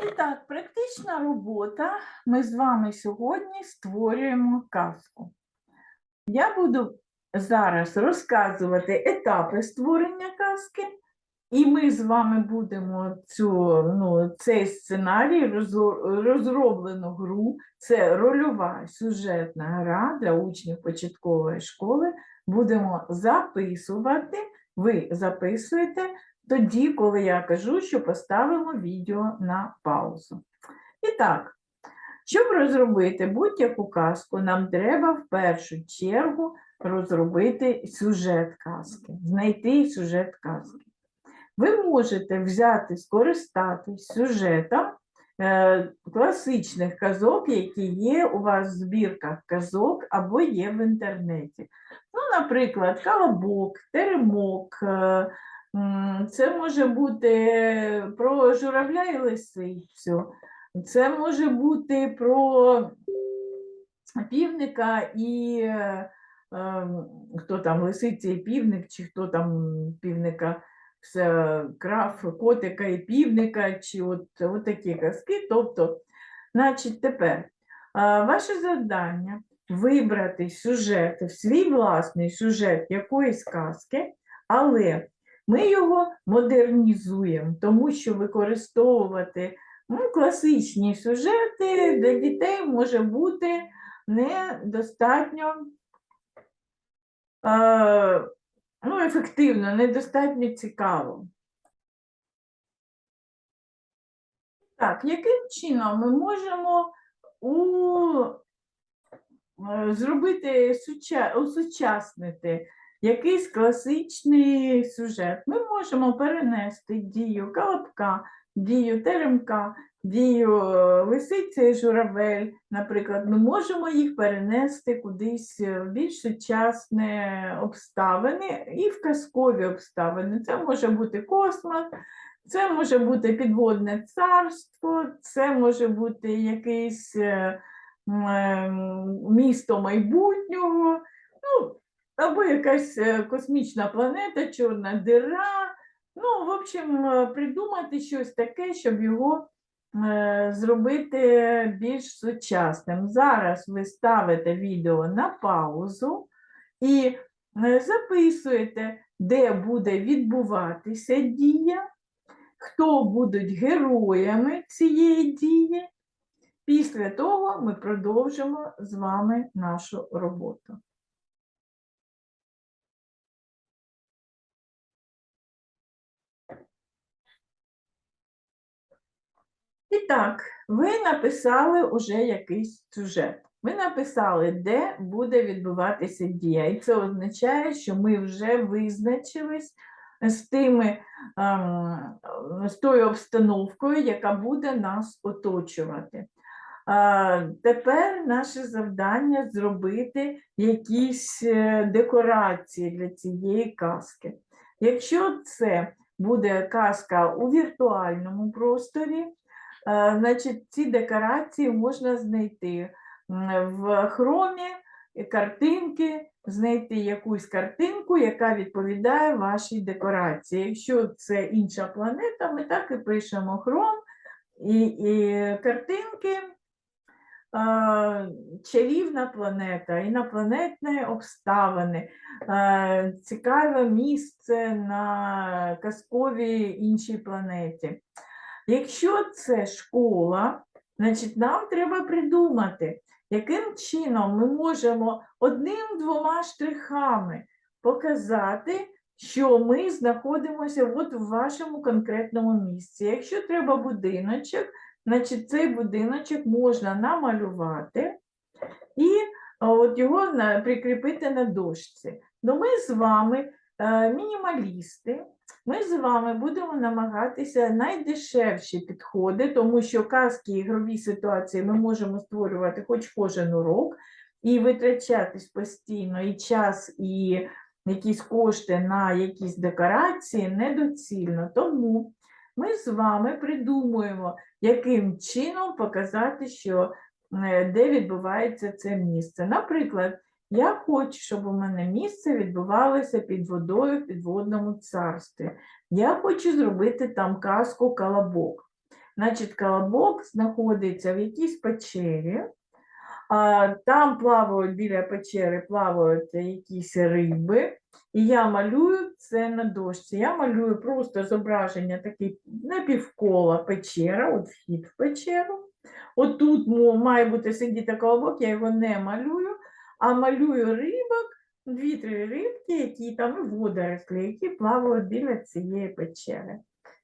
І так, практична робота. Ми з вами сьогодні створюємо казку. Я буду зараз розказувати етапи створення казки, і ми з вами будемо цю, ну, цей сценарій, розроблену гру, це рольова сюжетна гра для учнів початкової школи. Будемо записувати. Ви записуєте тоді, коли я кажу, що поставимо відео на паузу. І так, щоб розробити будь-яку казку, нам треба в першу чергу розробити сюжет казки, знайти сюжет казки. Ви можете взяти, скористатись сюжетом е, класичних казок, які є у вас в збірках казок або є в інтернеті. Ну, наприклад, колобок, теремок. е, Це може бути про журавля і лисицю, це може бути про півника і е, ем, хто там лисиця і півник, чи хто там півника, все, крав котика і півника, чи от, от такі казки. Тобто, значить, тепер ваше завдання вибрати сюжет, свій власний сюжет якоїсь казки, але ми його модернізуємо, тому що використовувати ну, класичні сюжети для дітей може бути недостатньо е, ну, ефективно, недостатньо цікаво. Так, яким чином ми можемо у, е, зробити суча, усучаснити якийсь класичний сюжет? Ми можемо перенести дію колобка, дію теремка, дію е, лисиця і журавель, наприклад, ми можемо їх перенести кудись в більш сучасні обставини і в казкові обставини. Це може бути космос, це може бути підводне царство, це може бути якесь е, е, місто майбутнього, ну, або якась е, космічна планета, чорна дира. Ну, в общем, е, придумати щось таке, щоб його е, зробити більш сучасним. Зараз ви ставите відео на паузу і записуєте, де буде відбуватися дія, хто будуть героями цієї дії. Після того ми продовжимо з вами нашу роботу. І так, ви написали уже якийсь сюжет. Ви написали, де буде відбуватися дія. І це означає, що ми вже визначились з тими, ем, з тою обстановкою, яка буде нас оточувати. Тепер наше завдання зробити якісь е, декорації для цієї казки. Якщо це буде казка у віртуальному просторі, значить ці декорації можна знайти в хромі, картинки, знайти якусь картинку, яка відповідає вашій декорації. Якщо це інша планета, ми так і пишемо хром і, і картинки. е, Чарівна планета, інопланетні обставини, е, цікаве місце на казковій іншій планеті. Якщо це школа, значить нам треба придумати, яким чином ми можемо одним-двома штрихами показати, що ми знаходимося от в вашому конкретному місці. Якщо треба будиночок, значить цей будиночок можна намалювати і от його прикріпити на дошці. Ну, ми з вами мінімалісти, ми з вами будемо намагатися найдешевші підходи, тому що казки, ігрові ситуації ми можемо створювати хоч кожен урок і витрачатись постійно і час, і якісь кошти на якісь декорації недоцільно. Тому ми з вами придумуємо, яким чином показати, що е, де відбувається це місце. Наприклад, я хочу, щоб у мене місце відбувалося під водою в підводному царстві. Я хочу зробити там казку колобок. Значить, колобок знаходиться в якійсь печері, там плавають біля печери, плавають якісь риби, і я малюю це на дошці. Я малюю просто зображення такий напівкола печера, от вхід в печеру. Отут має бути сидіти колобок, я його не малюю, а малюю рибок, дві-три рибки, які там і водорослі, які плавають біля цієї печери.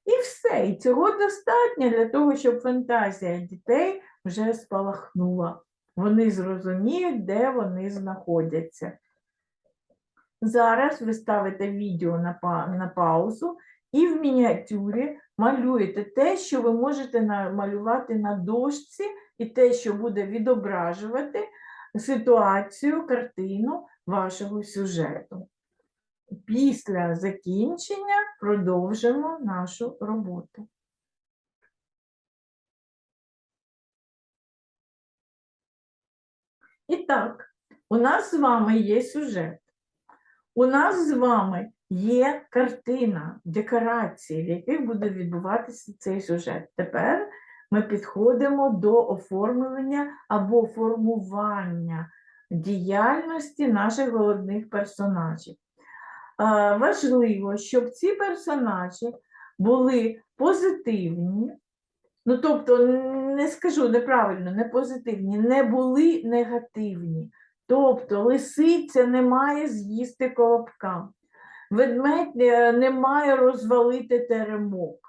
І все. І цього достатньо для того, щоб фантазія дітей вже спалахнула. Вони зрозуміють, де вони знаходяться. Зараз ви ставите відео на, па- на паузу і в мініатюрі малюєте те, що ви можете намалювати на дошці, і те, що буде відображувати ситуацію, картину вашого сюжету. Після закінчення продовжимо нашу роботу. І так, у нас з вами є сюжет. У нас з вами є картина, декорації, в яких буде відбуватися цей сюжет. Тепер ми підходимо до оформлення або формування діяльності наших головних персонажів. Важливо, щоб ці персонажі були позитивні, ну тобто, не скажу неправильно, не позитивні, не були негативні. Тобто лисиця не має з'їсти колобка, ведмедь е, не має розвалити теремок.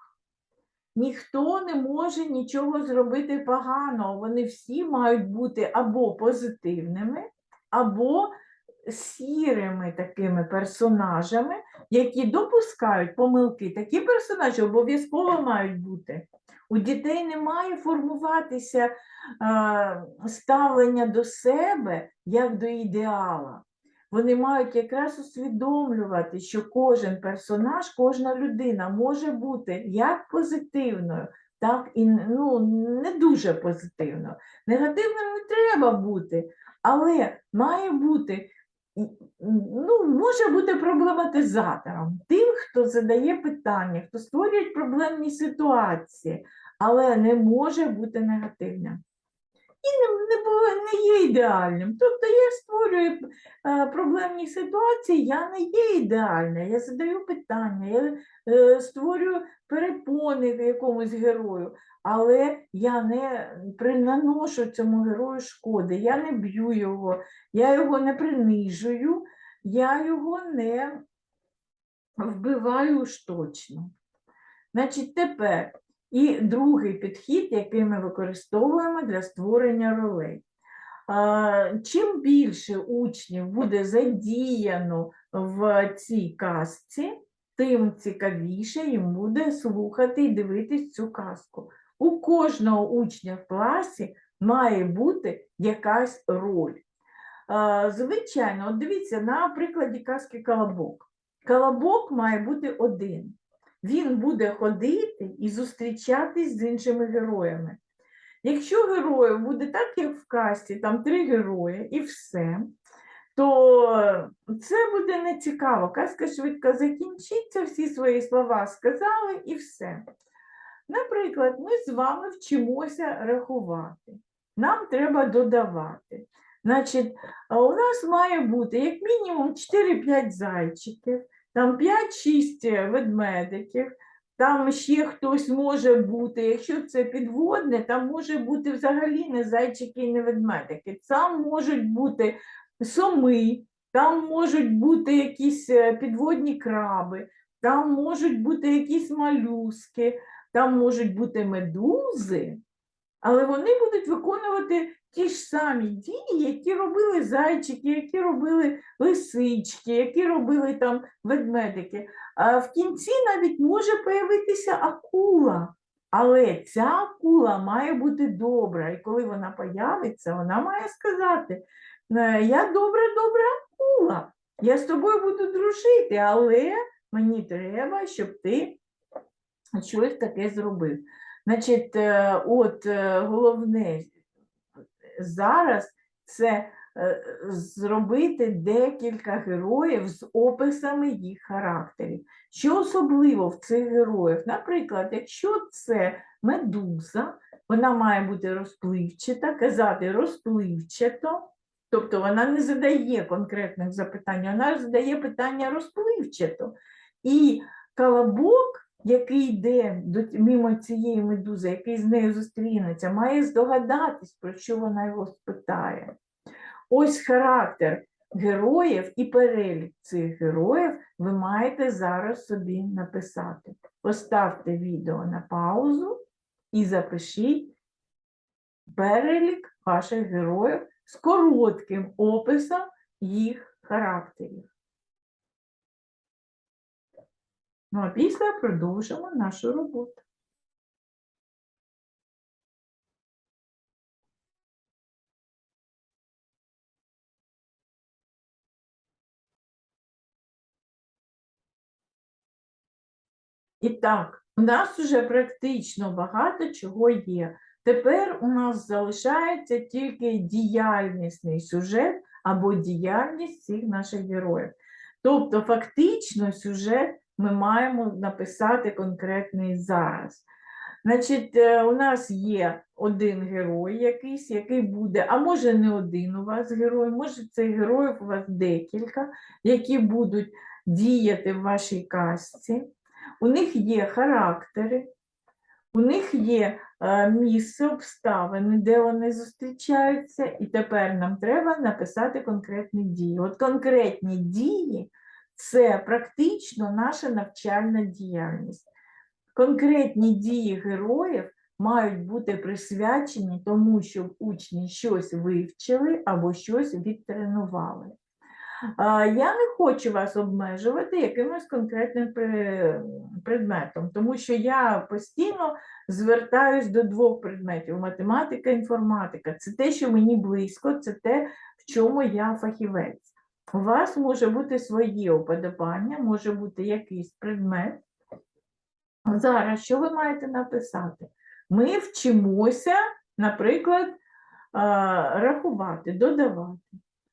Ніхто не може нічого зробити поганого. Вони всі мають бути або позитивними, або сірими такими персонажами, які допускають помилки. Такі персонажі обов'язково мають бути. У дітей не має формуватися е, ставлення до себе як до ідеала. Вони мають якраз усвідомлювати, що кожен персонаж, кожна людина може бути як позитивною, так і ну, не дуже позитивною. Негативним не треба бути, але має бути, ну, може бути проблематизатором, тим, хто задає питання, хто створює проблемні ситуації, але не може бути негативним. І не, не, не є ідеальним. Тобто я створюю е, проблемні ситуації, я не є ідеальна, я задаю питання, я е, створюю перепони якомусь герою, але я не принаношу цьому герою шкоди, я не б'ю його, я його не принижую, я його не вбиваю уж точно. Значить, тепер і другий підхід, який ми використовуємо для створення ролей. Чим більше учнів буде задіяно в цій казці, тим цікавіше їм буде слухати і дивитись цю казку. У кожного учня в класі має бути якась роль. Звичайно, от дивіться на прикладі казки Колобок. Колобок має бути один. Він буде ходити і зустрічатись з іншими героями. Якщо героїв буде так, як в касті, там три герої і все, то це буде нецікаво. Казка швидко закінчиться, всі свої слова сказали і все. Наприклад, ми з вами вчимося рахувати. Нам треба додавати. Значить, у нас має бути як мінімум 4-5 зайчиків, там 5-6 ведмедиків, там ще хтось може бути, якщо це підводне, там може бути взагалі не зайчики і не ведмедики. Там можуть бути соми, там можуть бути якісь е, підводні краби, там можуть бути якісь малюски, там можуть бути медузи, але вони будуть виконувати ті ж самі дії, які робили зайчики, які робили лисички, які робили там ведмедики. А в кінці навіть може появитися акула. Але ця акула має бути добра, і коли вона появиться, вона має сказати: «Е, Я добра, добра акула, я з тобою буду дружити, але мені треба, щоб ти щось таке зробив. Значить, е, от е, головне зараз це е, зробити декілька героїв з описами їх характерів. Що особливо в цих героїв? Наприклад, якщо це медуза, вона має бути розпливчата, казати розпливчато, тобто вона не задає конкретних запитань, вона задає питання розпливчато. І колобок, який йде до, мимо цієї медузи, який з нею зустрінеться, має здогадатись, про що вона його спитає. Ось характер героїв і перелік цих героїв ви маєте зараз собі написати. Поставте відео на паузу і запишіть перелік ваших героїв з коротким описом їх характерів. Ну а після продовжимо нашу роботу. І так, у нас вже практично багато чого є. Тепер у нас залишається тільки діяльнісний сюжет або діяльність цих наших героїв. Тобто, фактично, сюжет ми маємо написати конкретний зараз. Значить, е, у нас є один герой якийсь, який буде, а може не один у вас герой, може цих героїв у вас декілька, які будуть діяти в вашій казці. У них є характери, у них є е, місце обставини, де вони зустрічаються, і тепер нам треба написати конкретні дії. От конкретні дії це практично наша навчальна діяльність. Конкретні дії героїв мають бути присвячені тому, щоб учні щось вивчили або щось відтренували. Я не хочу вас обмежувати якимось конкретним предметом, тому що я постійно звертаюсь до двох предметів: математика, інформатика. Це те, що мені близько, це те, в чому я фахівець. У вас може бути своє уподобання, може бути якийсь предмет. Зараз що ви маєте написати? Ми вчимося, наприклад, рахувати, додавати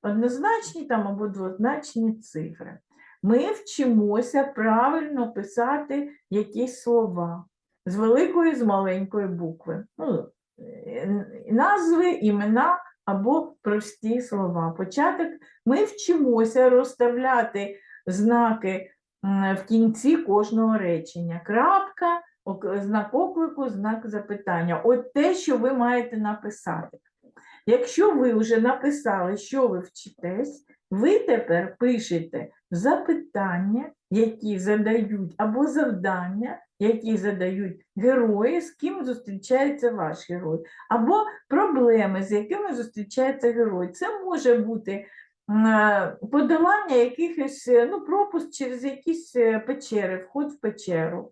однозначні там або двозначні цифри. Ми вчимося правильно писати якісь слова з великої, з маленької букви. Ну, е, назви, імена або прості слова. Початок ми вчимося розставляти знаки в кінці кожного речення. Крапка, знак оклику, знак запитання. От те, що ви маєте написати. Якщо ви вже написали, що ви вчитесь, ви тепер пишете запитання, які задають, або завдання, які задають герої, з ким зустрічається ваш герой, або проблеми, з якими зустрічається герой. Це може бути е, подолання якихось, е, ну, пропуск через якісь е, печери, вход в печеру.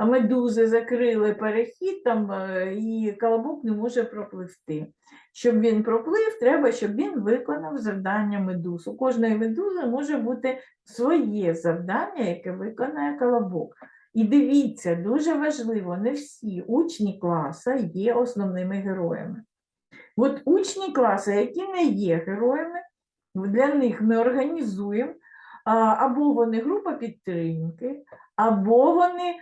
А медузи закрили перехід там, е, і колобок не може пропливти. Щоб він проплив, треба, щоб він виконав завдання медуз. У кожної медузи може бути своє завдання, яке виконає колобок. І дивіться, дуже важливо, не всі учні класа є основними героями. От учні класу, які не є героями, для них ми організуємо або вони група підтримки, або вони е,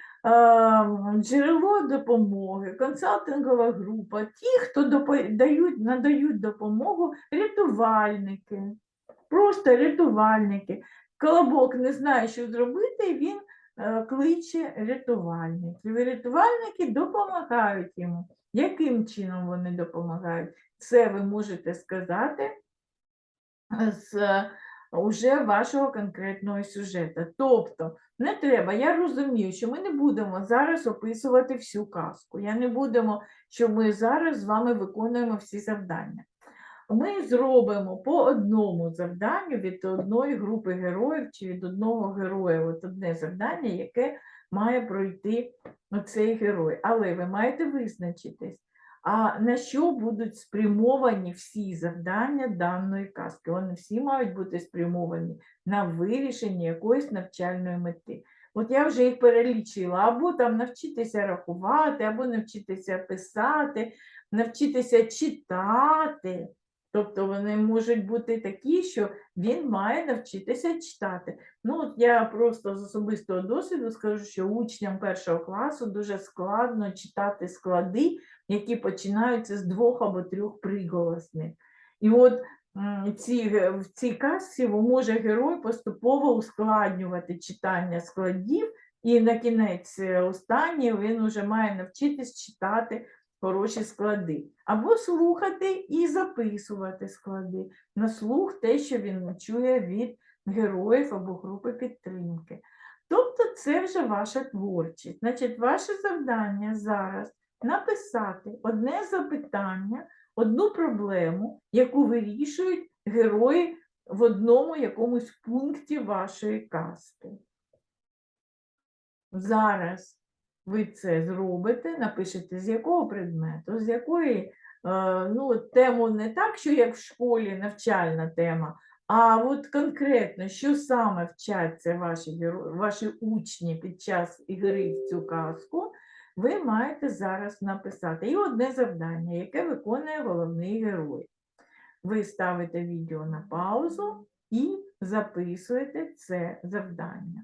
джерело допомоги, консалтингова група, ті, хто дають, надають допомогу, рятувальники, просто рятувальники. Колобок не знає, що зробити, він е, кличе рятувальників. І рятувальники допомагають йому. Яким чином вони допомагають? Це ви можете сказати з уже вашого конкретного сюжету. Тобто, не треба, я розумію, що ми не будемо зараз описувати всю казку. Я не будемо, що ми зараз з вами виконуємо всі завдання. Ми зробимо по одному завданню від одної групи героїв чи від одного героя, от одне завдання, яке має пройти цей герой. Але ви маєте визначитись, а на що будуть спрямовані всі завдання даної казки? Вони всі мають бути спрямовані на вирішення якоїсь навчальної мети. От я вже їх перелічила, або там навчитися рахувати, або навчитися писати, навчитися читати. Тобто вони можуть бути такі, що він має навчитися читати. Ну, от я просто з особистого досвіду скажу, що учням першого класу дуже складно читати склади, які починаються з двох або трьох приголосних. І от ці, в цій казці може герой поступово ускладнювати читання складів, і на кінець е, останній він вже має навчитись читати хороші склади. Або слухати і записувати склади. На слух те, що він чує від героїв або групи підтримки. Тобто це вже ваша творчість. Значить, ваше завдання зараз написати одне запитання, одну проблему, яку вирішують герої в одному якомусь пункті вашої казки. Зараз ви це зробите, напишете, з якого предмету, з якої е, ну, тему не так, що як в школі навчальна тема, а от конкретно, що саме вчаться ваші, ваші учні під час ігри в цю казку, ви маєте зараз написати. І одне завдання, яке виконує головний герой. Ви ставите відео на паузу і записуєте це завдання.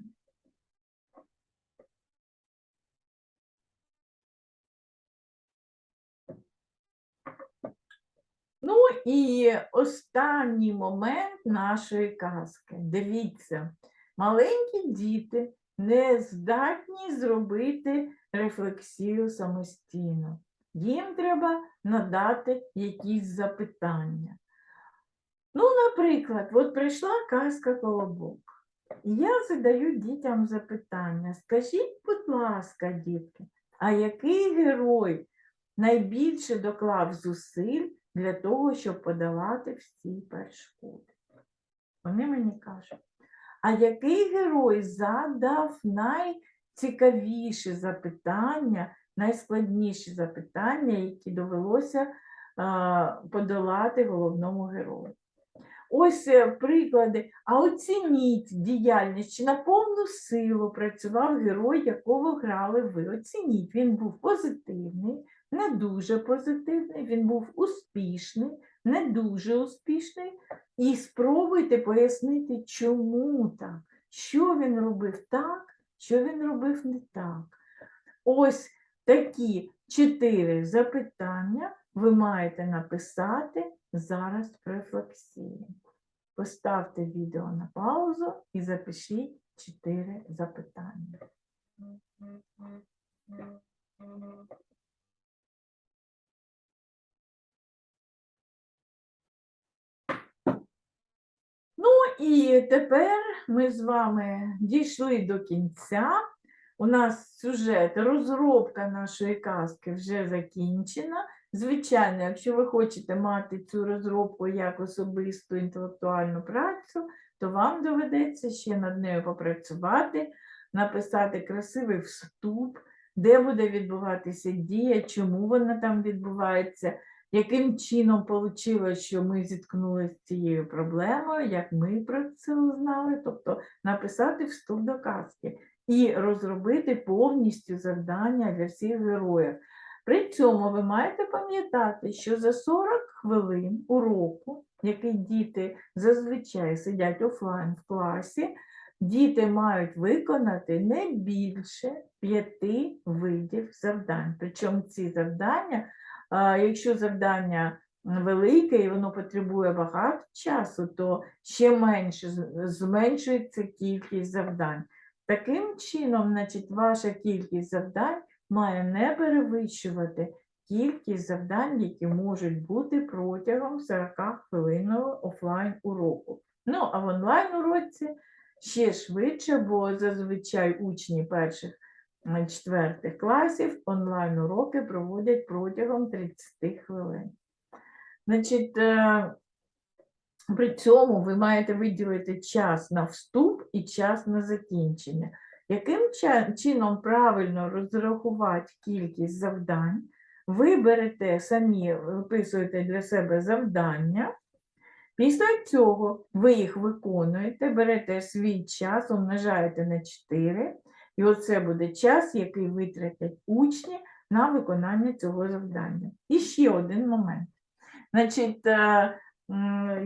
Ну і останній момент нашої казки. Дивіться, маленькі діти не здатні зробити рефлексію самостійно. Їм треба надати якісь запитання. Ну, наприклад, от прийшла казка Колобок. І я задаю дітям запитання. Скажіть, будь ласка, дітки, а який герой найбільше доклав зусиль для того, щоб подолати всі перешкоди? Вони мені кажуть, а який герой задав найцікавіші запитання, найскладніші запитання, які довелося подолати головному герою? Ось е, приклади. А оцініть діяльність, чи на повну силу працював герой, якого грали ви. Оцініть, він був позитивний, не дуже позитивний, він був успішний, не дуже успішний. І спробуйте пояснити, чому так, що він робив так, що він робив не так. Ось такі чотири запитання ви маєте написати зараз в рефлексії. Поставте відео на паузу і запишіть чотири запитання. Ну і тепер ми з вами дійшли до кінця. У нас сюжет, розробка нашої казки вже закінчена. Звичайно, якщо ви хочете мати цю розробку як особисту інтелектуальну працю, то вам доведеться ще над нею попрацювати, написати красивий вступ, де буде відбуватися дія, чому вона там відбувається, яким чином вийшло, що ми зіткнулися з цією проблемою, як ми про це узнали, тобто написати вступ до казки і розробити повністю завдання для всіх героїв. При цьому ви маєте пам'ятати, що за 40 хвилин уроку, який діти зазвичай сидять офлайн в класі, діти мають виконати не більше п'яти видів завдань. Причому ці завдання, якщо завдання велике і воно потребує багато часу, то ще менше зменшується кількість завдань. Таким чином, значить, ваша кількість завдань має не перевищувати кількість завдань, які можуть бути протягом 40 хвилинного офлайн уроку. Ну, а в онлайн уроці ще швидше, бо зазвичай учні перших четвертих класів онлайн уроки проводять протягом 30 хвилин. Значить, е, при цьому ви маєте виділити час на вступ і час на закінчення. Яким чином правильно розрахувати кількість завдань? Ви берете самі, виписуєте для себе завдання. Після цього ви їх виконуєте, берете свій час, умножаєте на 4, і оце буде час, який витратять учні на виконання цього завдання. І ще один момент. Значить, е,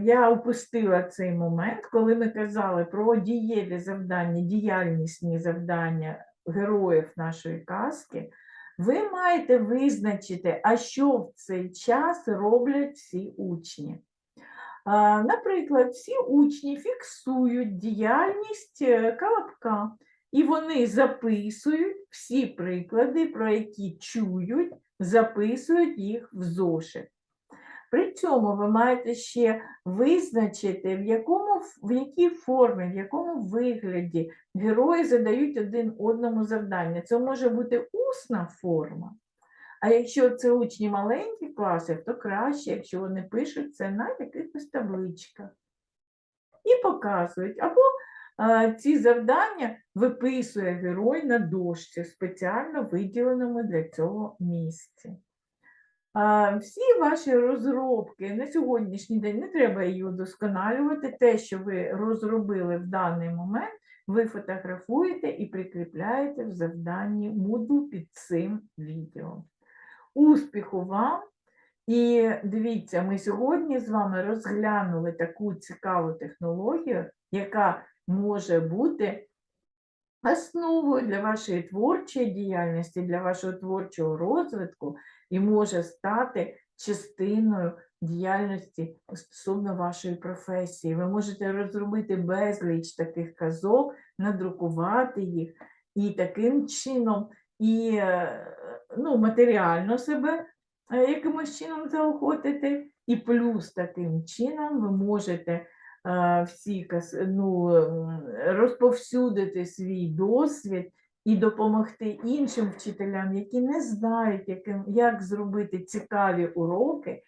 я упустила цей момент, коли ми казали про дієві завдання, діяльнісні завдання героїв нашої казки. Ви маєте визначити, а що в цей час роблять всі учні. Наприклад, всі учні фіксують діяльність е, колобка, і вони записують всі приклади, про які чують, записують їх в зошит. При цьому ви маєте ще визначити, в, якому, в якій формі, в якому вигляді герої задають один одному завдання. Це може бути усна форма. А якщо це учні маленьких класів, то краще, якщо вони пишуть це на якихось табличках. І показують. Або ці завдання виписує герой на дошці, спеціально виділеному для цього місці. Всі ваші розробки на сьогоднішній день не треба її удосконалювати. Те, що ви розробили в даний момент, ви фотографуєте і прикріпляєте в завданні Moodle під цим відео. Успіху вам! І дивіться, ми сьогодні з вами розглянули таку цікаву технологію, яка може бути основою для вашої творчої діяльності, для вашого творчого розвитку і може стати частиною діяльності стосовно вашої професії. Ви можете розробити безліч таких казок, надрукувати їх і таким чином і е, ну, матеріально себе е, якимось чином заохотити, і плюс таким чином ви можете всі ну, розповсюдити свій досвід і допомогти іншим вчителям, які не знають, яким, як зробити цікаві уроки,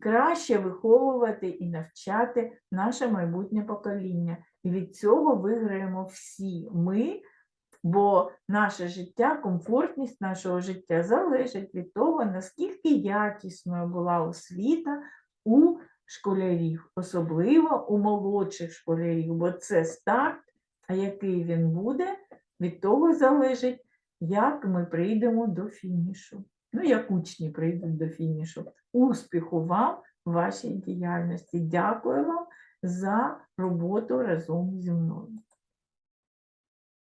краще виховувати і навчати наше майбутнє покоління. І від цього виграємо всі ми, бо наше життя, комфортність нашого життя залежить від того, наскільки якісною була освіта у школярів, особливо у молодших школярів, бо це старт, а який він буде, від того залежить, як ми прийдемо до фінішу. Ну, як учні прийдуть до фінішу. Успіху вам в вашій діяльності. Дякую вам за роботу разом зі мною.